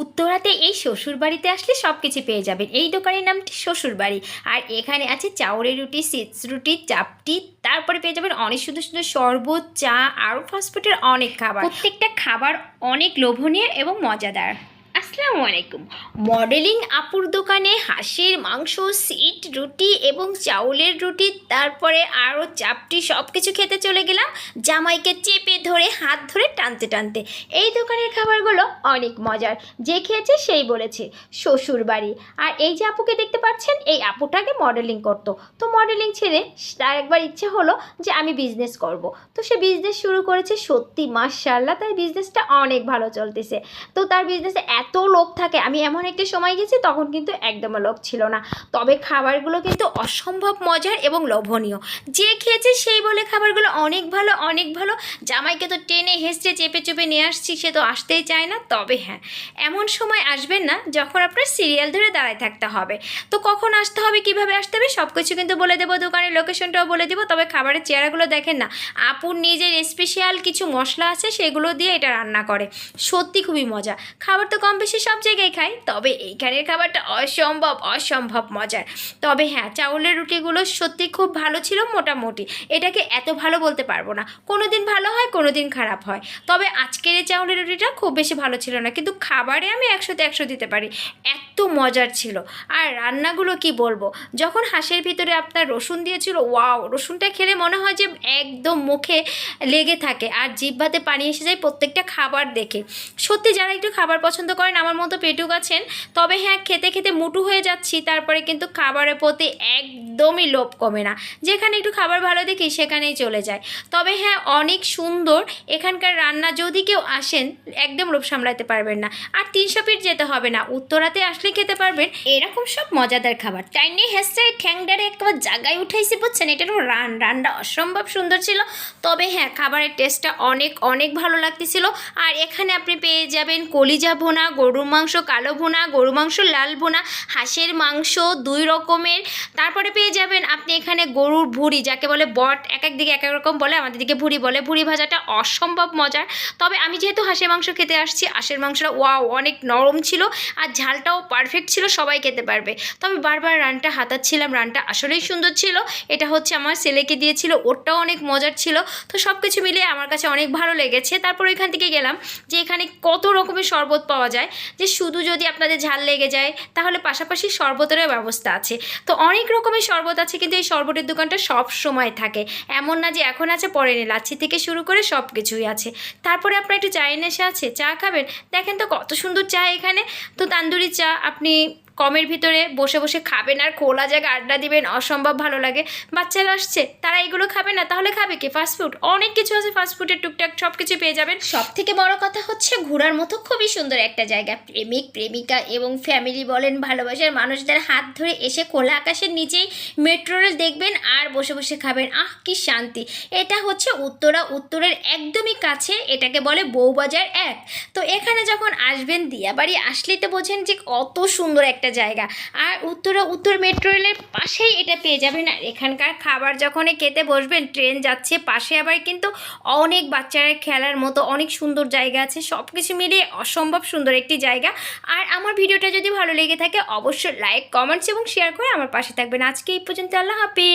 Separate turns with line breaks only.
উত্তরাতে এই শ্বশুরবাড়িতে আসলে সব কিছু পেয়ে যাবেন। এই দোকানের নামটি শ্বশুরবাড়ি। আর এখানে আছে চাউরের রুটি সিটস রুটি, চাপটি। তারপরে পেয়ে যাবেন অনেক সুন্দর সুন্দর শরবত, চা, আরও ফাস্টফুডের অনেক খাবার। প্রত্যেকটা খাবার অনেক লোভনীয় এবং মজাদার। আসসালামু আলাইকুম। মডেলিং আপুর দোকানে হাঁসের মাংস, সিট, রুটি এবং চাউলের রুটি, তারপরে আরও চাপটি সব কিছু খেতে চলে গেলাম। জামাইকে চেপে ধরে হাত ধরে টানতে টানতে। এই দোকানের খাবারগুলো অনেক মজার। যে খেয়েছে সেই বলেছে শ্বশুর বাড়ি আর এই যে আপুকে দেখতে পাচ্ছেন, এই আপুটাকে মডেলিং করতো। তো মডেলিং ছেড়ে তার একবার ইচ্ছে হলো যে আমি বিজনেস করব। তো সে বিজনেস শুরু করেছে সত্যি মার্শাল্লাহ তার বিজনেসটা অনেক ভালো চলতেছে। তো তার বিজনেসে এত লোক থাকে। আমি এমন একটি সময় গেছি, তখন কিন্তু একদমই লোক ছিল না। তবে খাবারগুলো কিন্তু অসম্ভব মজার এবং লোভনীয়। যে খেয়েছে সেই বলে খাবারগুলো অনেক ভালো অনেক ভালো। জামাইকে তো টেনে হেসে চেপে চেপে নিয়ে আসছি, সে তো আসতেই চায় না। তবে হ্যাঁ এমন সময় আসবেন না যখন আপনার সিরিয়াল ধরে দাঁড়ায় থাকতে হবে। তো কখন আসতে হবে, কীভাবে আসতে হবে সব কিছু কিন্তু বলে দেবো, দোকানের লোকেশনটাও বলে দেবো। তবে খাবারের চেহারাগুলো দেখেন না। আপুর নিজের স্পেশাল কিছু মশলা আছে, সেগুলো দিয়ে এটা রান্না করে। সত্যি খুবই মজা। খাবার তো কম বেশি সব জায়গায় খাই, তবে এইখানের খাবারটা অসম্ভব অসম্ভব মজার। তবে হ্যাঁ চাউলের রুটিগুলো সত্যি খুব ভালো ছিল মোটামুটি। এটাকে এত ভালো বলতে পারব না। কোনো দিন ভালো হয় কোনো দিন খারাপ হয়। তবে আজকের এই চাউলের রুটিটা খুব বেশি ভালো ছিল না। কিন্তু খাবারে আমি একশোতে একশো দিতে পারি। এত মজার ছিল। আর রান্নাগুলো কি বলব? যখন হাঁসের ভিতরে আপনার রসুন দিয়েছিল, ওয়াও! রসুনটা খেলে মনে হয় যে একদম মুখে লেগে থাকে। আর জিহ্বাতে পানি এসে যায় প্রত্যেকটা খাবার দেখে। সত্যি যারা একটু খাবার পছন্দ করেন, আমার মতো পেটুক আছেন, তবে হ্যাঁ খেতে খেতে মুটু হয়ে যাচ্ছি, তারপরে কিন্তু খাবারের প্রতি একদমই লোভ কমে না। যেখানে একটু খাবার ভালো দেখি, সেখানেই চলে যায়। তবে হ্যাঁ অনেক সুন্দর এখানকার রান্না যদি কেউ আসেন, একদম লোভ সামলাতে পারবেন না। আর তিনশো ফিট যেতে হবে না, উত্তরাতে আসলে খেতে পারবেন। এরকম সব মজাদার খাবার। তাই টাইনি হেসে ঠ্যাংডারে একবার জায়গায় উঠাইছি, বুঝছেন? এটারও রান, রানটা অসম্ভব সুন্দর ছিল। তবে হ্যাঁ খাবারের টেস্টটা অনেক অনেক ভালো লাগতেছিল। আর এখানে আপনি পেয়ে যাবেন কলিজা ভুনা, গরুর মাংস, কালো ভুনা গরু মাংস, লাল ভুনা, হাঁসের মাংস, দুই রকমের। তারপরে পেয়ে যাবেন। আপনি এখানে গরুর ভুড়ি, যাকে বলে বট এক এক দিকে এক এক রকম বলে, আমাদের দিকে ভুড়ি বলে। ভুড়ি ভাজাটা অসম্ভব মজার। তবে আমি যেহেতু হাঁসের মাংস খেতে আসছি, হাঁসের মাংসটা ওয়াও, অনেক নরম ছিল আর ঝালটাও পারফেক্ট ছিল, সবাই খেতে পারবে। তবে বারবার রানটা হাতাচ্ছিলাম, রানটা আসলেই সুন্দর ছিল। এটা হচ্ছে আমার ছেলেকে দিয়েছিল, ওরটাও অনেক মজার ছিল। তো সব কিছু মিলিয়ে আমার কাছে অনেক ভালো লেগেছে। তারপর ওইখান থেকে গেলাম যে এখানে কত রকমের শরবত পাওয়া যায়। যে শুধু যদি আপনাদের ঝাল লেগে যায়, তাহলে পাশাপাশি শরবতেরও ব্যবস্থা আছে। তো অনেক রকমের শরবত আছে, কিন্তু এই শরবতের দোকানটা সব সময় থাকে। এমন না যে এখন আছে, পরে নে লাচ্ছি থেকে শুরু করে সব কিছুই আছে। তারপরে আপনার একটু চায়ের নেশা আছে, চা খাবেন? দেখেন তো কত সুন্দর চা এখানে। তো তান্দুরি চা, আপনি কমের ভিতরে বসে বসে খাবেন আর খোলা জায়গায় আড্ডা দিবেন, অসম্ভব ভালো লাগে। বাচ্চারা আসছে, তারা এগুলো খাবে না, তাহলে খাবে কি? ফাস্টফুড অনেক কিছু আছে ফাস্টফুডের টুকটাক সব কিছু পেয়ে যাবেন। সব থেকে বড় কথা হচ্ছে ঘোরার মতো খুবই সুন্দর একটা জায়গা। প্রেমিক, প্রেমিকা এবং ফ্যামিলি বলেন, ভালোবাসার মানুষদের হাত ধরে এসে খোলা আকাশের নিচেই মেট্রো রেল দেখবেন আর বসে বসে খাবেন। আহ, কি শান্তি! এটা হচ্ছে উত্তরা, উত্তরের একদমই কাছে এটাকে বলে বউবাজার এক। তো এখানে যখন আসবেন, দিয়াবাড়ি আসলেই তো বোঝেন যে কত সুন্দর একটা জায়গা। আর উত্তরা, উত্তর মেট্রো রেলের পাশেই এটা পেয়ে যাবেন। আর এখানকার খাবার যখন খেতে বসবেন ট্রেন যাচ্ছে পাশে আবার কিন্তু অনেক বাচ্চারা খেলার মতো অনেক সুন্দর জায়গা আছে। সব কিছু মিলিয়ে অসম্ভব সুন্দর একটি জায়গা। আর আমার ভিডিওটা যদি ভালো লেগে থাকে, অবশ্যই লাইক কমেন্টস এবং শেয়ার করে আমার পাশে থাকবেন। আজকে এই পর্যন্ত আল্লাহ হাফিজ।